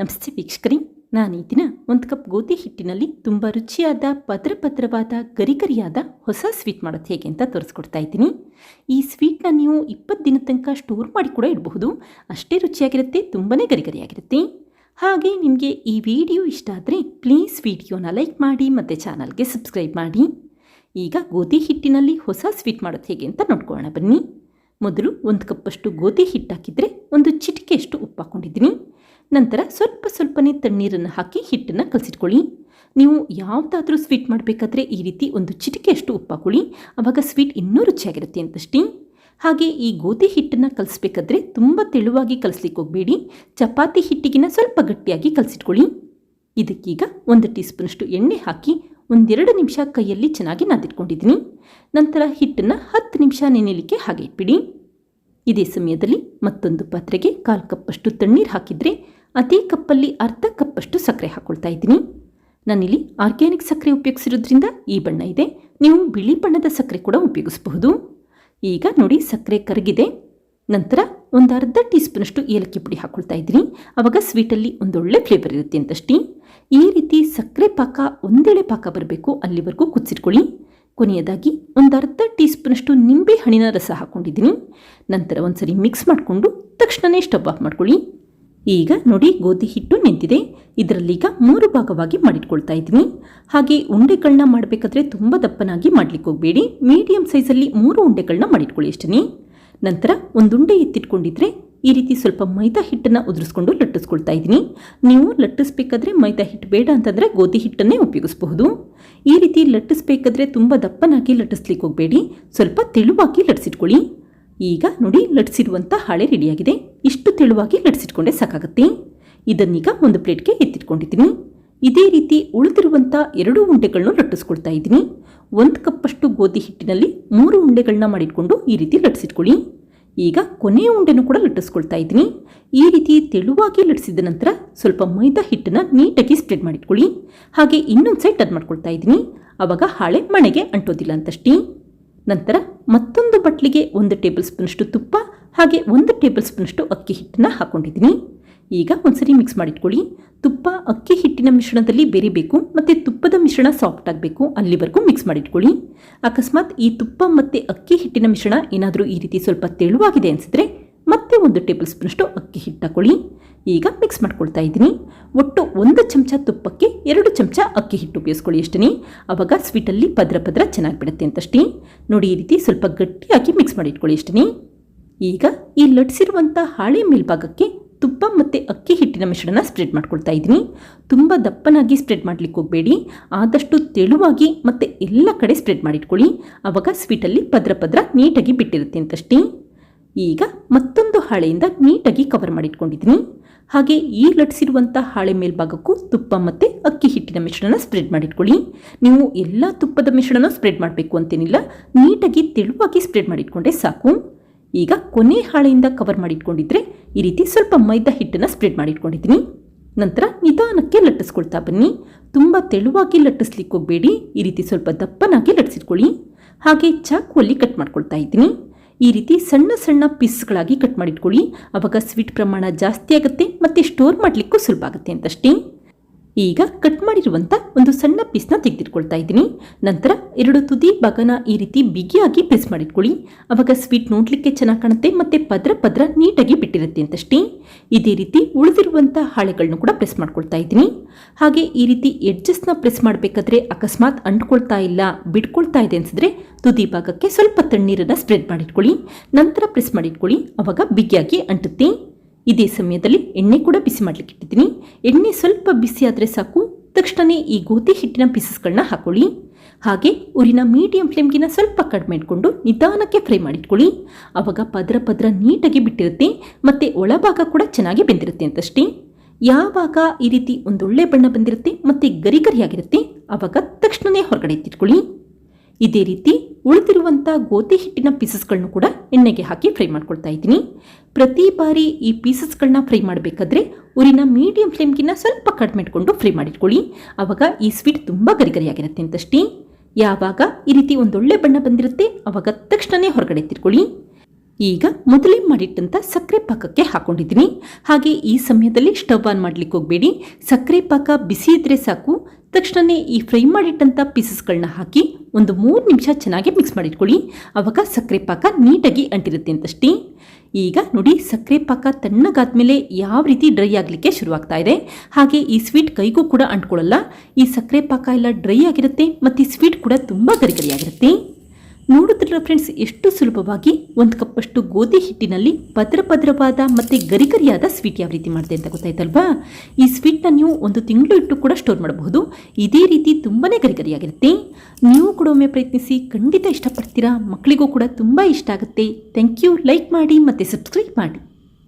ನಮಸ್ತೆ ವೀಕ್ಷಕರೇ, ನಾನು ಈ ದಿನ ಒಂದು ಕಪ್ ಗೋಧಿ ಹಿಟ್ಟಿನಲ್ಲಿ ತುಂಬ ರುಚಿಯಾದ ಪದ್ರ ಪದ್ರವಾದ ಗರಿಗರಿಯಾದ ಹೊಸ ಸ್ವೀಟ್ ಮಾಡೋದು ಹೇಗೆ ಅಂತ ತೋರಿಸ್ಕೊಡ್ತಾ ಇದ್ದೀನಿ. ಈ ಸ್ವೀಟ್ನ ನೀವು ಇಪ್ಪತ್ತು ದಿನದ ತನಕ ಸ್ಟೋರ್ ಮಾಡಿ ಕೂಡ ಇಡಬಹುದು. ಅಷ್ಟೇ ರುಚಿಯಾಗಿರುತ್ತೆ ತುಂಬಾ ಗರಿಗರಿಯಾಗಿರುತ್ತೆ. ಹಾಗೆ ನಿಮಗೆ ಈ ವಿಡಿಯೋ ಇಷ್ಟ ಆದರೆ ಪ್ಲೀಸ್ ವಿಡಿಯೋನ ಲೈಕ್ ಮಾಡಿ, ಮತ್ತು ಚಾನಲ್ಗೆ ಸಬ್ಸ್ಕ್ರೈಬ್ ಮಾಡಿ. ಈಗ ಗೋಧಿ ಹಿಟ್ಟಿನಲ್ಲಿ ಹೊಸ ಸ್ವೀಟ್ ಮಾಡೋದು ಹೇಗೆ ಅಂತ ನೋಡ್ಕೊಳ್ಳೋಣ ಬನ್ನಿ. ಮೊದಲು ಒಂದು ಕಪ್ಪಷ್ಟು ಗೋಧಿ ಹಿಟ್ಟು ಹಾಕಿದರೆ ಒಂದು ಚಿಟಿಕೆಯಷ್ಟು ಉಪ್ಪು ಹಾಕ್ಕೊಂಡಿದ್ದೀನಿ ನಂತರ ಸ್ವಲ್ಪ ಸ್ವಲ್ಪನೇ ತಣ್ಣೀರನ್ನು ಹಾಕಿ ಹಿಟ್ಟನ್ನು ಕಲಸಿಟ್ಕೊಳ್ಳಿ. ನೀವು ಯಾವುದಾದ್ರೂ ಸ್ವೀಟ್ ಮಾಡಬೇಕಾದ್ರೆ ಈ ರೀತಿ ಒಂದು ಚಿಟಿಕೆಯಷ್ಟು ಉಪ್ಪು ಹಾಕೊಳ್ಳಿ ಆವಾಗ ಸ್ವೀಟ್ ಇನ್ನೂ ರುಚಿಯಾಗಿರುತ್ತೆ ಅಂತಷ್ಟೇ. ಹಾಗೆ ಈ ಗೋಧಿ ಹಿಟ್ಟನ್ನು ಕಲಿಸ್ಬೇಕಾದ್ರೆ ತುಂಬ ತೆಳುವಾಗಿ ಕಲಿಸ್ಲಿಕ್ಕೆ ಹೋಗಬೇಡಿ. ಚಪಾತಿ ಹಿಟ್ಟಿಗಿನ ಸ್ವಲ್ಪ ಗಟ್ಟಿಯಾಗಿ ಕಲಸಿಟ್ಕೊಳ್ಳಿ. ಇದಕ್ಕೀಗ ಒಂದು ಟೀ ಸ್ಪೂನಷ್ಟು ಎಣ್ಣೆ ಹಾಕಿ ಒಂದೆರಡು ನಿಮಿಷ ಕೈಯಲ್ಲಿ ಚೆನ್ನಾಗಿ ನಾದಿಟ್ಕೊಂಡಿದ್ದೀನಿ. ನಂತರ ಹಿಟ್ಟನ್ನು ಹತ್ತು ನಿಮಿಷ ನೆನೆಯಲಿಕ್ಕೆ ಹಾಗೆ ಇಟ್ಬಿಡಿ. ಇದೇ ಸಮಯದಲ್ಲಿ ಮತ್ತೊಂದು ಪಾತ್ರೆಗೆ ಕಾಲು ಕಪ್ಪಷ್ಟು ತಣ್ಣೀರು ಹಾಕಿದರೆ ಅದೇ ಕಪ್ಪಲ್ಲಿ ಅರ್ಧ ಕಪ್ಪಷ್ಟು ಸಕ್ಕರೆ ಹಾಕ್ಕೊಳ್ತಾ ಇದ್ದೀನಿ. ನಾನಿಲ್ಲಿ ಆರ್ಗ್ಯಾನಿಕ್ ಸಕ್ಕರೆ ಉಪಯೋಗಿಸಿರೋದ್ರಿಂದ ಈ ಬಣ್ಣ ಇದೆ. ನೀವು ಬಿಳಿ ಬಣ್ಣದ ಸಕ್ಕರೆ ಕೂಡ ಉಪಯೋಗಿಸಬಹುದು. ಈಗ ನೋಡಿ ಸಕ್ಕರೆ ಕರಗಿದೆ. ನಂತರ ಒಂದು ಅರ್ಧ ಟೀ ಸ್ಪೂನಷ್ಟು ಏಲಕ್ಕಿ ಪುಡಿ ಹಾಕ್ಕೊಳ್ತಾ ಇದ್ದೀನಿ. ಆವಾಗ ಸ್ವೀಟಲ್ಲಿ ಒಂದೊಳ್ಳೆ ಫ್ಲೇವರ್ ಇರುತ್ತೆ ಅಂತಷ್ಟೇ. ಈ ರೀತಿ ಸಕ್ಕರೆ ಪಾಕ ಒಂದೆಳೆ ಪಾಕ ಬರಬೇಕು ಅಲ್ಲಿವರೆಗೂ ಕುದಿಸಿಟ್ಕೊಳ್ಳಿ. ಕೊನೆಯದಾಗಿ ಒಂದು ಅರ್ಧ ಟೀ ಸ್ಪೂನಷ್ಟು ನಿಂಬೆ ಹಣ್ಣಿನ ರಸ ಹಾಕ್ಕೊಂಡಿದ್ದೀನಿ ನಂತರ ಒಂದ್ಸರಿ ಮಿಕ್ಸ್ ಮಾಡಿಕೊಂಡು ತಕ್ಷಣವೇ ಸ್ಟವ್ ಆಫ್ ಮಾಡ್ಕೊಳ್ಳಿ. ಈಗ ನೋಡಿ ಗೋಧಿ ಹಿಟ್ಟು ನಿಂತಿದೆ ಇದರಲ್ಲೀಗ ಮೂರು ಭಾಗವಾಗಿ ಮಾಡಿಟ್ಕೊಳ್ತಾ ಇದ್ದೀನಿ. ಹಾಗೆ ಉಂಡೆಗಳನ್ನ ಮಾಡಬೇಕಾದ್ರೆ ತುಂಬ ದಪ್ಪನಾಗಿ ಮಾಡ್ಲಿಕ್ಕೆ ಹೋಗಬೇಡಿ. ಮೀಡಿಯಂ ಸೈಜಲ್ಲಿ ಮೂರು ಉಂಡೆಗಳನ್ನ ಮಾಡಿಟ್ಕೊಳ್ಳಿ ಅಷ್ಟೇ ನಂತರ ಒಂದು ಉಂಡೆ ಎತ್ತಿಟ್ಕೊಂಡಿದ್ರೆ ಈ ರೀತಿ ಸ್ವಲ್ಪ ಮೈದಾ ಹಿಟ್ಟನ್ನು ಉದುರಿಸ್ಕೊಂಡು ಲಟ್ಟಿಸ್ಕೊಳ್ತಾ ಇದ್ದೀನಿ. ನೀವು ಲಟ್ಟಿಸ್ಬೇಕಾದ್ರೆ ಮೈದಾ ಹಿಟ್ಟು ಬೇಡ ಅಂತಂದರೆ ಗೋಧಿ ಹಿಟ್ಟನ್ನೇ ಉಪಯೋಗಿಸಬಹುದು. ಈ ರೀತಿ ಲಟ್ಟಿಸ್ಬೇಕಾದ್ರೆ ತುಂಬ ದಪ್ಪನಾಗಿ ಲಟ್ಟಿಸ್ಲಿಕ್ಕೆ ಹೋಗಬೇಡಿ. ಸ್ವಲ್ಪ ತೆಳುವಾಗಿ ಲಟ್ಟಿಸಿಟ್ಕೊಳ್ಳಿ. ಈಗ ನೋಡಿ ಲಟ್ಸಿರುವಂಥ ಹಾಳೆ ರೆಡಿಯಾಗಿದೆ. ಇಷ್ಟು ತೆಳುವಾಗಿ ಲಟ್ಸಿಟ್ಕೊಂಡೆ ಸಾಕಾಗುತ್ತೆ. ಇದನ್ನೀಗ ಒಂದು ಪ್ಲೇಟ್ಗೆ ಎತ್ತಿಟ್ಕೊಂಡಿದ್ದೀನಿ. ಇದೇ ರೀತಿ ಉಳಿದಿರುವಂಥ ಎರಡು ಉಂಡೆಗಳನ್ನು ಲಟ್ಟಿಸ್ಕೊಳ್ತಾ ಇದ್ದೀನಿ. ಒಂದು ಕಪ್ಪಷ್ಟು ಗೋಧಿ ಹಿಟ್ಟಿನಲ್ಲಿ ಮೂರು ಉಂಡೆಗಳನ್ನ ಮಾಡಿಟ್ಕೊಂಡು ಈ ರೀತಿ ಲಟ್ಟಿಸಿಟ್ಕೊಳ್ಳಿ ಈಗ ಕೊನೆಯ ಉಂಡೆನೂ ಕೂಡ ಲಟ್ಟಿಸ್ಕೊಳ್ತಾ ಇದ್ದೀನಿ. ಈ ರೀತಿ ತೆಳುವಾಗಿ ಲಟ್ಟಿಸಿದ ನಂತರ ಸ್ವಲ್ಪ ಮೈದಾ ಹಿಟ್ಟನ್ನು ನೀಟಾಗಿ ಸ್ಪ್ರೆಡ್ ಮಾಡಿಟ್ಕೊಳ್ಳಿ. ಹಾಗೆ ಇನ್ನೊಂದು ಸೈಡ್ ಟರ್ನ್ ಮಾಡ್ಕೊಳ್ತಾ ಇದ್ದೀನಿ. ಆವಾಗ ಹಾಳೆ ಮಣೆಗೆ ಅಂಟೋದಿಲ್ಲ ಅಂತಷ್ಟೇ. ನಂತರ ಮತ್ತೊಂದು ಬಟ್ಲಿಗೆ ಒಂದು ಟೇಬಲ್ ಸ್ಪೂನಷ್ಟು ತುಪ್ಪ, ಹಾಗೆ ಒಂದು ಟೇಬಲ್ ಸ್ಪೂನಷ್ಟು ಅಕ್ಕಿ ಹಿಟ್ಟನ್ನು ಹಾಕ್ಕೊಂಡಿದ್ದೀನಿ ಈಗ ಒಂದ್ಸರಿ ಮಿಕ್ಸ್ ಮಾಡಿಟ್ಕೊಳ್ಳಿ. ತುಪ್ಪ, ಅಕ್ಕಿ ಹಿಟ್ಟಿನ ಮಿಶ್ರಣದಲ್ಲಿ ಬೆರಿಬೇಕು ಮತ್ತು ತುಪ್ಪದ ಮಿಶ್ರಣ ಸಾಫ್ಟ್ ಆಗಬೇಕು, ಅಲ್ಲಿವರೆಗೂ ಮಿಕ್ಸ್ ಮಾಡಿಟ್ಕೊಳ್ಳಿ. ಅಕಸ್ಮಾತ್ ಈ ತುಪ್ಪ ಮತ್ತು ಅಕ್ಕಿ ಹಿಟ್ಟಿನ ಮಿಶ್ರಣ ಏನಾದರೂ ಈ ರೀತಿ ಸ್ವಲ್ಪ ತೆಳುವಾಗಿದೆ ಅನಿಸಿದ್ರೆ ಮತ್ತೆ ಒಂದು ಟೇಬಲ್ ಸ್ಪೂನಷ್ಟು ಅಕ್ಕಿ ಹಿಟ್ಟು ಹಾಕೊಳ್ಳಿ ಈಗ ಮಿಕ್ಸ್ ಮಾಡ್ಕೊಳ್ತಾ ಇದ್ದೀನಿ. ಒಟ್ಟು ಒಂದು ಚಮಚ ತುಪ್ಪಕ್ಕೆ ಎರಡು ಚಮಚ ಅಕ್ಕಿ ಹಿಟ್ಟು ಉಪಯೋಗಿಸ್ಕೊಳ್ಳಿ ಅಷ್ಟೇ ಆವಾಗ ಸ್ವೀಟಲ್ಲಿ ಪದ್ರ ಪದ್ರ ಚೆನ್ನಾಗಿ ಬಿಡುತ್ತೆ ಅಂತಷ್ಟೇ. ನೋಡಿ, ಈ ರೀತಿ ಸ್ವಲ್ಪ ಗಟ್ಟಿಯಾಗಿ ಮಿಕ್ಸ್ ಮಾಡಿ ಇಟ್ಕೊಳ್ಳಿ ಅಷ್ಟೇ ಈಗ ಈ ಲಟ್ಸಿರುವಂಥ ಹಾಳೆ ಮೇಲ್ಭಾಗಕ್ಕೆ ತುಪ್ಪ ಮತ್ತು ಅಕ್ಕಿ ಹಿಟ್ಟಿನ ಮಿಶ್ರಣ ಸ್ಪ್ರೆಡ್ ಮಾಡ್ಕೊಳ್ತಾ ಇದ್ದೀನಿ. ತುಂಬ ದಪ್ಪನಾಗಿ ಸ್ಪ್ರೆಡ್ ಮಾಡಲಿಕ್ಕೆ ಹೋಗಬೇಡಿ. ಆದಷ್ಟು ತೆಳುವಾಗಿ ಮತ್ತು ಎಲ್ಲ ಕಡೆ ಸ್ಪ್ರೆಡ್ ಮಾಡಿಟ್ಕೊಳ್ಳಿ. ಆವಾಗ ಸ್ವೀಟಲ್ಲಿ ಪದ್ರ ಪದ್ರ ನೀಟಾಗಿ ಬಿಟ್ಟಿರುತ್ತೆ ಅಂತಷ್ಟೇ. ಈಗ ಮತ್ತೊಂದು ಹಾಳೆಯಿಂದ ನೀಟಾಗಿ ಕವರ್ ಮಾಡಿಟ್ಕೊಂಡಿದ್ದೀನಿ. ಹಾಗೆ ಈ ಲಟ್ಸಿರುವಂಥ ಹಾಳೆ ಮೇಲ್ಭಾಗಕ್ಕೂ ತುಪ್ಪ ಮತ್ತು ಅಕ್ಕಿ ಹಿಟ್ಟಿನ ಮಿಶ್ರಣ ಸ್ಪ್ರೆಡ್ ಮಾಡಿಟ್ಕೊಳ್ಳಿ. ನೀವು ಎಲ್ಲ ತುಪ್ಪದ ಮಿಶ್ರಣ ಸ್ಪ್ರೆಡ್ ಮಾಡಬೇಕು ಅಂತೇನಿಲ್ಲ, ನೀಟಾಗಿ ತೆಳುವಾಗಿ ಸ್ಪ್ರೆಡ್ ಮಾಡಿಟ್ಕೊಂಡ್ರೆ ಸಾಕು. ಈಗ ಕೊನೆ ಹಾಳೆಯಿಂದ ಕವರ್ ಮಾಡಿಟ್ಕೊಂಡಿದ್ರೆ ಈ ರೀತಿ ಸ್ವಲ್ಪ ಮೈದಾ ಹಿಟ್ಟನ್ನು ಸ್ಪ್ರೆಡ್ ಮಾಡಿಟ್ಕೊಂಡಿದ್ದೀನಿ. ನಂತರ ನಿಧಾನಕ್ಕೆ ಲಟ್ಟಿಸ್ಕೊಳ್ತಾ ಬನ್ನಿ. ತುಂಬ ತೆಳುವಾಗಿ ಲಟ್ಟಿಸ್ಲಿಕ್ಕೆ ಹೋಗಬೇಡಿ, ಈ ರೀತಿ ಸ್ವಲ್ಪ ದಪ್ಪನಾಗಿ ಲಟ್ಟಿಸಿಟ್ಕೊಳ್ಳಿ ಹಾಗೆ ಚಾಕುವಲ್ಲಿ ಕಟ್ ಮಾಡ್ಕೊಳ್ತಾ ಇದ್ದೀನಿ. ಈ ರೀತಿ ಸಣ್ಣ ಸಣ್ಣ ಪೀಸ್ಗಳಾಗಿ ಕಟ್ ಮಾಡಿಟ್ಕೊಳ್ಳಿ. ಆವಾಗ ಸ್ವೀಟ್ ಪ್ರಮಾಣ ಜಾಸ್ತಿ ಆಗುತ್ತೆ, ಮತ್ತು ಸ್ಟೋರ್ ಮಾಡಲಿಕ್ಕೂ ಸುಲಭ ಆಗುತ್ತೆ ಅಂತಷ್ಟೇ. ಈಗ ಕಟ್ ಮಾಡಿರುವಂಥ ಒಂದು ಸಣ್ಣ ಪೀಸ್ನ ತೆಗೆದಿಟ್ಕೊಳ್ತಾ ಇದ್ದೀನಿ. ನಂತರ ಎರಡು ತುದಿ ಭಾಗನ ಈ ರೀತಿ ಬಿಗಿಯಾಗಿ ಪ್ರೆಸ್ ಮಾಡಿಟ್ಕೊಳ್ಳಿ. ಆವಾಗ ಸ್ವೀಟ್ ನೋಡಲಿಕ್ಕೆ ಚೆನ್ನಾಗಿ ಕಾಣುತ್ತೆ ಮತ್ತು ಪದ್ರ ಪದ್ರ ನೀಟಾಗಿ ಬಿಟ್ಟಿರುತ್ತೆ ಅಂತಷ್ಟೇ. ಇದೇ ರೀತಿ ಉಳಿದಿರುವಂಥ ಹಾಳೆಗಳನ್ನು ಕೂಡ ಪ್ರೆಸ್ ಮಾಡ್ಕೊಳ್ತಾ ಇದ್ದೀನಿ. ಹಾಗೆ ಈ ರೀತಿ ಎಡ್ಜಸ್ನ ಪ್ರೆಸ್ ಮಾಡಬೇಕಾದ್ರೆ ಅಕಸ್ಮಾತ್ ಅಂಟ್ಕೊಳ್ತಾ ಇಲ್ಲ, ಬಿಟ್ಕೊಳ್ತಾ ಇದೆ ಅನಿಸಿದ್ರೆ ತುದಿ ಭಾಗಕ್ಕೆ ಸ್ವಲ್ಪ ತಣ್ಣೀರನ್ನು ಸ್ಪ್ರೆಡ್ ಮಾಡಿಟ್ಕೊಳ್ಳಿ. ನಂತರ ಪ್ರೆಸ್ ಮಾಡಿಟ್ಕೊಳ್ಳಿ ಆವಾಗ ಬಿಗಿಯಾಗಿ ಅಂಟುತ್ತೆ. ಇದೇ ಸಮಯದಲ್ಲಿ ಎಣ್ಣೆ ಕೂಡ ಬಿಸಿ ಮಾಡ್ಲಿಕ್ಕೆ ಇಟ್ಟಿದ್ದೀನಿ. ಎಣ್ಣೆ ಸ್ವಲ್ಪ ಬಿಸಿ ಆದರೆ ಸಾಕು. ತಕ್ಷಣವೇ ಈ ಗೋಧಿ ಹಿಟ್ಟಿನ ಪೀಸಸ್ಗಳನ್ನ ಹಾಕೊಳ್ಳಿ. ಹಾಗೆ ಊರಿನ ಮೀಡಿಯಂ ಫ್ಲೇಮ್ಗಿನ ಸ್ವಲ್ಪ ಕಡಿಮೆ ಇಟ್ಕೊಂಡು ನಿಧಾನಕ್ಕೆ ಫ್ರೈ ಮಾಡಿಟ್ಕೊಳ್ಳಿ. ಆವಾಗ ಪದರ ಪದರ ನೀಟಾಗಿ ಬಿಟ್ಟಿರುತ್ತೆ ಮತ್ತು ಒಳಭಾಗ ಕೂಡ ಚೆನ್ನಾಗಿ ಬೆಂದಿರುತ್ತೆ ಅಂತಷ್ಟೇ. ಯಾವಾಗ ಈ ರೀತಿ ಒಂದೊಳ್ಳೆ ಬಣ್ಣ ಬಂದಿರುತ್ತೆ ಮತ್ತು ಗರಿ ಗರಿಯಾಗಿರುತ್ತೆ ಆವಾಗ ತಕ್ಷಣವೇ ಹೊರಗಡೆ ಎತ್ತಿಟ್ಕೊಳ್ಳಿ. ಇದೇ ರೀತಿ ಉಳಿದಿರುವಂಥ ಗೋಧಿ ಹಿಟ್ಟಿನ ಪೀಸಸ್ಗಳನ್ನು ಕೂಡ ಎಣ್ಣೆಗೆ ಹಾಕಿ ಫ್ರೈ ಮಾಡ್ಕೊಳ್ತಾ ಇದ್ದೀನಿ. ಪ್ರತಿ ಬಾರಿ ಈ ಪೀಸಸ್ಗಳನ್ನ ಫ್ರೈ ಮಾಡಬೇಕಾದ್ರೆ ಊರಿನ ಮೀಡಿಯಂ ಫ್ಲೇಮ್ಗಿನ್ನ ಸ್ವಲ್ಪ ಕಡಿಮೆ ಇಟ್ಕೊಂಡು ಫ್ರೈ ಮಾಡಿಟ್ಕೊಳ್ಳಿ. ಆವಾಗ ಈ ಸ್ವೀಟ್ ತುಂಬ ಗರಿಗರಿಯಾಗಿರುತ್ತೆ ಅಂತಷ್ಟೇ. ಯಾವಾಗ ಈ ರೀತಿ ಒಂದೊಳ್ಳೆ ಬಣ್ಣ ಬಂದಿರುತ್ತೆ ಆವಾಗ ತಕ್ಷಣವೇ ಹೊರಗಡೆ ಎತ್ತಿಟ್ಕೊಳ್ಳಿ. ಈಗ ಮೊದಲೇ ಮಾಡಿಟ್ಟಂಥ ಸಕ್ಕರೆ ಪಾಕಕ್ಕೆ ಹಾಕೊಂಡಿದ್ದೀನಿ. ಹಾಗೆ ಈ ಸಮಯದಲ್ಲಿ ಸ್ಟವ್ ಆನ್ ಮಾಡ್ಲಿಕ್ಕೆ ಹೋಗಬೇಡಿ. ಸಕ್ಕರೆ ಪಾಕ ಬಿಸಿ ಇದ್ದರೆ ಸಾಕು. ತಕ್ಷಣವೇ ಈ ಫ್ರೈ ಮಾಡಿಟ್ಟಂಥ ಪೀಸಸ್ಗಳನ್ನ ಹಾಕಿ ಒಂದು ಮೂರು ನಿಮಿಷ ಚೆನ್ನಾಗಿ ಮಿಕ್ಸ್ ಮಾಡಿಟ್ಕೊಳ್ಳಿ. ಆವಾಗ ಸಕ್ಕರೆ ಪಾಕ ನೀಟಾಗಿ ಅಂಟಿರುತ್ತೆ ಅಂತಷ್ಟೇ. ಈಗ ನೋಡಿ ಸಕ್ಕರೆ ಪಾಕ ತಣ್ಣಗಾದ್ಮೇಲೆ ಯಾವ ರೀತಿ ಡ್ರೈ ಆಗಲಿಕ್ಕೆ ಶುರುವಾಗ್ತಾ ಇದೆ. ಹಾಗೆ ಈ ಸ್ವೀಟ್ ಕೈಗೂ ಕೂಡ ಅಂಟ್ಕೊಳ್ಳಲ್ಲ. ಈ ಸಕ್ಕರೆ ಪಾಕ ಎಲ್ಲ ಡ್ರೈ ಆಗಿರುತ್ತೆ ಮತ್ತು ಈ ಸ್ವೀಟ್ ಕೂಡ ತುಂಬ ಗರಿಗರಿಯಾಗಿರುತ್ತೆ ನೋಡುತ್ತಿಲ್ಲ ಫ್ರೆಂಡ್ಸ್ ಎಷ್ಟು ಸುಲಭವಾಗಿ ಒಂದು ಕಪ್ಪಷ್ಟು ಗೋಧಿ ಹಿಟ್ಟಿನಲ್ಲಿ ಪದ್ರ ಪದ್ರವಾದ ಮತ್ತು ಗರಿಗರಿಯಾದ ಸ್ವೀಟ್ ಯಾವ ರೀತಿ ಮಾಡಿದೆ ಅಂತ ಗೊತ್ತಾಯ್ತಲ್ವಾ? ಈ ಸ್ವೀಟ್ನ ನೀವು ಒಂದು ತಿಂಗಳು ಇಟ್ಟು ಕೂಡ ಸ್ಟೋರ್ ಮಾಡಬಹುದು. ಇದೇ ರೀತಿ ತುಂಬಾ ಗರಿಗರಿಯಾಗಿರುತ್ತೆ. ನೀವು ಕೂಡ ಒಮ್ಮೆ ಪ್ರಯತ್ನಿಸಿ, ಖಂಡಿತ ಇಷ್ಟಪಡ್ತೀರಾ? ಮಕ್ಕಳಿಗೂ ಕೂಡ ತುಂಬ ಇಷ್ಟ ಆಗುತ್ತೆ. ಥ್ಯಾಂಕ್ ಯು ಲೈಕ್ ಮಾಡಿ ಮತ್ತು ಸಬ್ಸ್ಕ್ರೈಬ್ ಮಾಡಿ.